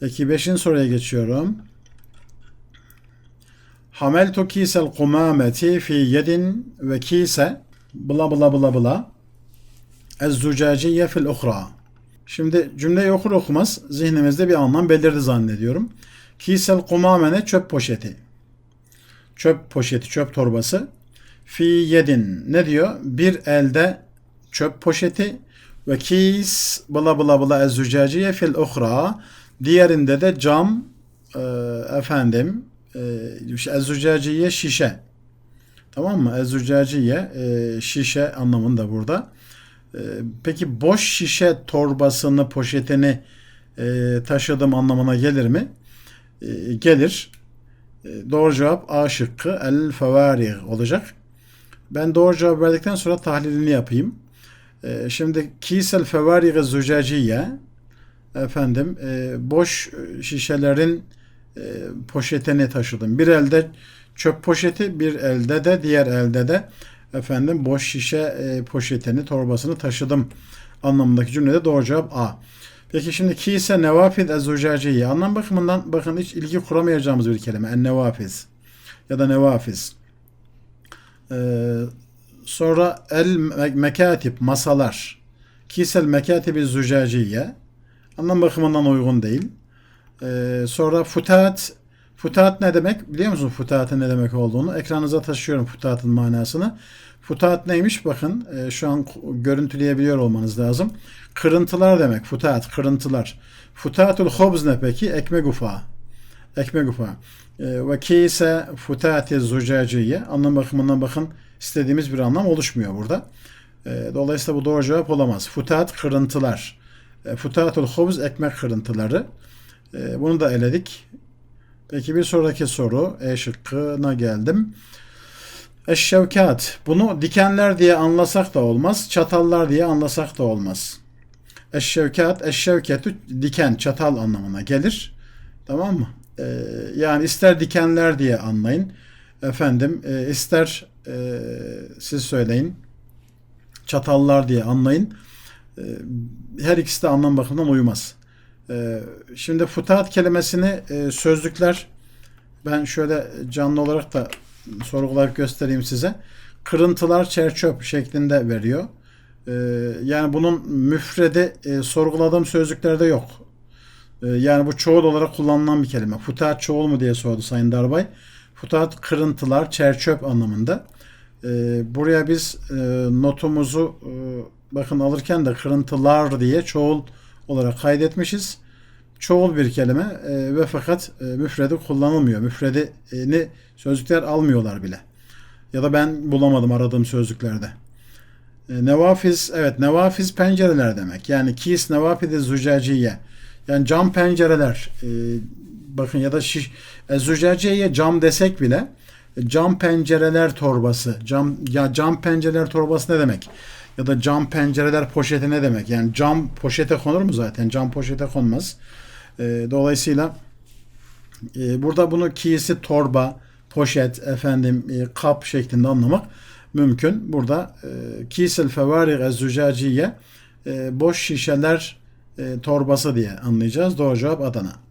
Peki 5. soruya geçiyorum. Hameltu kisel kumameti fi yedin ve kise bla bla bla bla ez-zucaciye fil uhra. Şimdi cümleyi okur okumaz zihnimizde bir anlam belirdi zannediyorum. Kisel kumamene çöp poşeti. Çöp poşeti, çöp torbası. Fi yedin ne diyor? Bir elde çöp poşeti ve kis bla bla bla ez-zucaciye fil uhra. Diğerinde de cam e, efendim e, ez-zucaciye şişe. Tamam mı? Ez-zucaciye e, şişe anlamında burada. E, peki boş şişe torbasını, poşetini e, taşıdım anlamına gelir mi? E, gelir. E, doğru cevap A şıkkı el fevarih olacak. Ben doğru cevap verdikten sonra tahlilini yapayım. E, şimdi kisel fevarih zucaciye efendim e, boş şişelerin e, poşetini taşıdım. Bir elde çöp poşeti, bir elde de diğer elde de efendim boş şişe e, poşetini, torbasını taşıdım anlamındaki cümlede doğru cevap A. Peki şimdi ki ise nevafid ezucaciye anlam bakımından bakın hiç ilgi kuramayacağımız bir kelime. En nevafiz ya da nevafiz. Ee, sonra el mekatip masalar. Kisel mekatibi zucaciye anlam bakımından uygun değil. Ee, sonra futat Futat ne demek? Biliyor musun futatın ne demek olduğunu? Ekranınıza taşıyorum futatın manasını. Futat neymiş? Bakın e, şu an görüntüleyebiliyor olmanız lazım. Kırıntılar demek. Futat, kırıntılar. Futatul hobz ne peki? Ekmek ufağı. Ekmek ufağı. E, ve kise futati zucaciye. Anlam bakımından bakın istediğimiz bir anlam oluşmuyor burada. E, dolayısıyla bu doğru cevap olamaz. Futat kırıntılar. E, futatul hobz ekmek kırıntıları. E, bunu da eledik. Peki bir sonraki soru E şıkkına geldim. Eşşevkat. Bunu dikenler diye anlasak da olmaz. Çatallar diye anlasak da olmaz. Eşşevkat, eşşevketü diken, çatal anlamına gelir. Tamam mı? Ee, yani ister dikenler diye anlayın. Efendim e, ister e, siz söyleyin. Çatallar diye anlayın. E, her ikisi de anlam bakımından uymaz. Ee, şimdi futat kelimesini e, sözlükler ben şöyle canlı olarak da sorgulayıp göstereyim size. Kırıntılar çerçöp şeklinde veriyor. Ee, yani bunun müfredi e, sorguladığım sözlüklerde yok. Yani bu çoğul olarak kullanılan bir kelime. Futat çoğul mu diye sordu Sayın Darbay. Futat kırıntılar, çerçöp anlamında. Buraya biz e, notumuzu bakın alırken de kırıntılar diye çoğul olarak kaydetmişiz. Çoğul bir kelime e, ve fakat e, müfredi kullanılmıyor. Müfredini sözlükler almıyorlar bile. Ya da ben bulamadım aradığım sözlüklerde. E, nevafiz, evet nevafiz pencereler demek. Yani kis nevafidi zucaciye. Yani cam pencereler. E, bakın ya da şiş, e, zucaciye cam desek bile cam pencereler torbası. Cam ya cam pencereler torbası ne demek? ya da cam pencereler poşeti ne demek? Yani cam poşete konur mu zaten? Cam poşete konmaz. E, dolayısıyla e, burada bunu kiyisi torba, poşet, efendim e, kap şeklinde anlamak mümkün. Burada e, kisil fevarik ez e, boş şişeler e, torbası diye anlayacağız. Doğru cevap Adana.